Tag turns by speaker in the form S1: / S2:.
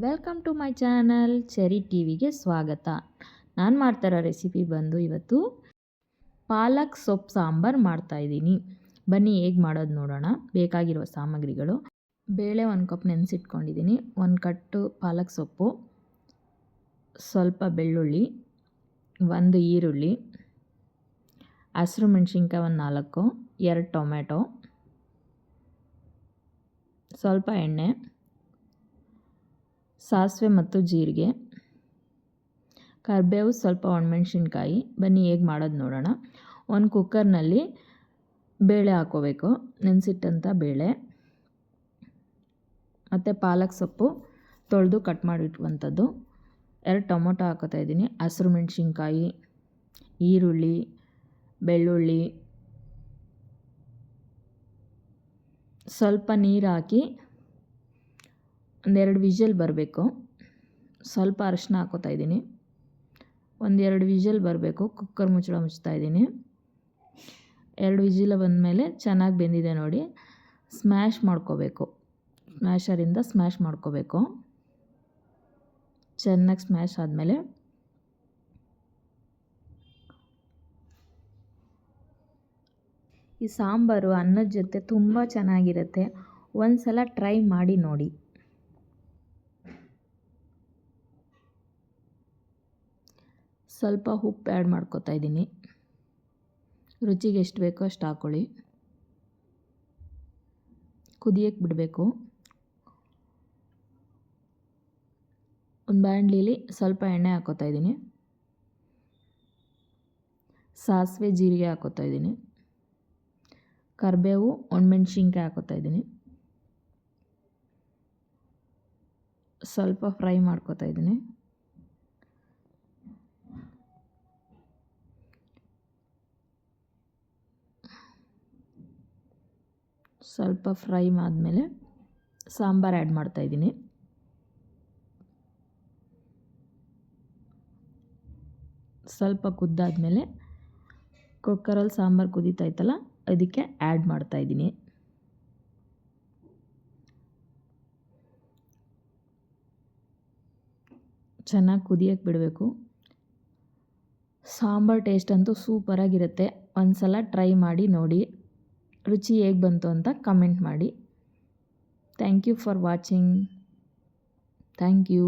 S1: Welcome to my channel Cherry T ವಿಗೆ ಸ್ವಾಗತ. ನಾನು ಮಾಡ್ತಾರೋ ರೆಸಿಪಿ ಬಂದು ಇವತ್ತು ಪಾಲಕ್ ಸೊಪ್ಪು ಸಾಂಬಾರು ಮಾಡ್ತಾಯಿದ್ದೀನಿ ಬನ್ನಿ ಹೇಗೆ ಮಾಡೋದು ನೋಡೋಣ. ಬೇಕಾಗಿರುವ ಸಾಮಗ್ರಿಗಳು. ಬೇಳೆ ಒಂದು ಕಪ್ ನೆನೆಸಿಟ್ಕೊಂಡಿದ್ದೀನಿ. ಒಂದು ಕಟ್ಟು ಪಾಲಕ್ ಸೊಪ್ಪು. ಸ್ವಲ್ಪ ಬೆಳ್ಳುಳ್ಳಿ. ಒಂದು ಈರುಳ್ಳಿ. ಹಸಿರು ಮೆಣಸಿನ್ಕಾಯಿ ಒಂದು ನಾಲ್ಕು. ಎರಡು ಟೊಮೆಟೊ ಸ್ವಲ್ಪ ಎಣ್ಣೆ. ಸಾಸಿವೆ ಮತ್ತು ಜೀರಿಗೆ. ಕರಿಬೇವು ಸ್ವಲ್ಪ ಒಣಮೆಣ್ಸಿನ್ಕಾಯಿ. ಬನ್ನಿ ಹೇಗೆ ಮಾಡೋದು ನೋಡೋಣ. ಒಂದು ಕುಕ್ಕರ್ನಲ್ಲಿ ಬೇಳೆ ಹಾಕೋಬೇಕು. ನೆನೆಸಿಟ್ಟಂಥ ಬೇಳೆ. ಮತ್ತು ಪಾಲಕ್ ಸೊಪ್ಪು ತೊಳೆದು ಕಟ್ ಮಾಡಿಟ್ಟುವಂಥದ್ದು ಎರಡು ಟೊಮೊಟೊ ಹಾಕೋತಾ ಇದ್ದೀನಿ. ಹಸಿರು ಮೆಣಸಿನ್ಕಾಯಿ, ಈರುಳ್ಳಿ, ಬೆಳ್ಳುಳ್ಳಿ. ಸ್ವಲ್ಪ ನೀರು ಹಾಕಿ ಒಂದೆರಡು ವಿಷಲ್ ಬರಬೇಕು. ಸ್ವಲ್ಪ ಅರಶಿನ ಹಾಕೋತಾ ಇದ್ದೀನಿ. ಒಂದೆರಡು ವಿಷಲ್ ಬರಬೇಕು. ಕುಕ್ಕರ್ ಮುಚ್ಚಳ ಮುಚ್ತಾ ಇದ್ದೀನಿ. ಎರಡು ವಿಜಿಲ ಬಂದಮೇಲೆ ಚೆನ್ನಾಗಿ ಬೆಂದಿದೆ ನೋಡಿ. ಸ್ಮ್ಯಾಶ್ ಮಾಡ್ಕೋಬೇಕು. ಸ್ಮ್ಯಾಶರಿಂದ ಸ್ಮ್ಯಾಶ್ ಮಾಡ್ಕೋಬೇಕು. ಚೆನ್ನಾಗಿ ಸ್ಮ್ಯಾಶ್ ಆದಮೇಲೆ ಈ ಸಾಂಬಾರು ಅನ್ನದ ಜೊತೆ ತುಂಬ ಚೆನ್ನಾಗಿರುತ್ತೆ. ಒಂದು ಸಲ ಟ್ರೈ ಮಾಡಿ ನೋಡಿ. ಸ್ವಲ್ಪ ಉಪ್ಪು ಆ್ಯಡ್ ಮಾಡ್ಕೊತಾ ಇದ್ದೀನಿ. ರುಚಿಗೆ ಎಷ್ಟು ಬೇಕೋ ಅಷ್ಟು ಹಾಕ್ಕೊಳ್ಳಿ ಕುದಿಯಕ್ಕೆ ಬಿಡಬೇಕು. ಒಂದು ಬಾಣಲಿಲಿ ಸ್ವಲ್ಪ ಎಣ್ಣೆ ಹಾಕೋತಾ ಇದ್ದೀನಿ. ಸಾಸಿವೆ ಜೀರಿಗೆ ಹಾಕೋತಾ ಇದ್ದೀನಿ. ಕರಿಬೇವು, ಒಣಮೆಣ್ಸಿನ್ಕಾಯಿ ಹಾಕೋತಾ ಇದ್ದೀನಿ. ಸ್ವಲ್ಪ ಫ್ರೈ ಮಾಡ್ಕೋತಾ ಇದ್ದೀನಿ. ಸ್ವಲ್ಪ ಫ್ರೈ ಆದಮೇಲೆ ಸಾಂಬಾರು ಆ್ಯಡ್ ಮಾಡ್ತಾಯಿದ್ದೀನಿ ಸ್ವಲ್ಪ ಕುದ್ದಾದಮೇಲೆ ಕುಕ್ಕರಲ್ಲಿ ಸಾಂಬಾರು ಕುದೀತಾ ಅದಕ್ಕೆ ಆ್ಯಡ್ ಮಾಡ್ತಾಯಿದ್ದೀನಿ ಚೆನ್ನಾಗಿ ಕುದಿಯೋಕ್ಕೆ ಬಿಡಬೇಕು. ಸಾಂಬಾರು ಟೇಸ್ಟ್ ಅಂತೂ ಸೂಪರಾಗಿರುತ್ತೆ. ಒಂದು ಸಲ ಟ್ರೈ ಮಾಡಿ ನೋಡಿ. ರುಚಿ ಹೇಗೆ ಬಂತು ಅಂತ ಕಮೆಂಟ್ ಮಾಡಿ. Thank you for watching thank you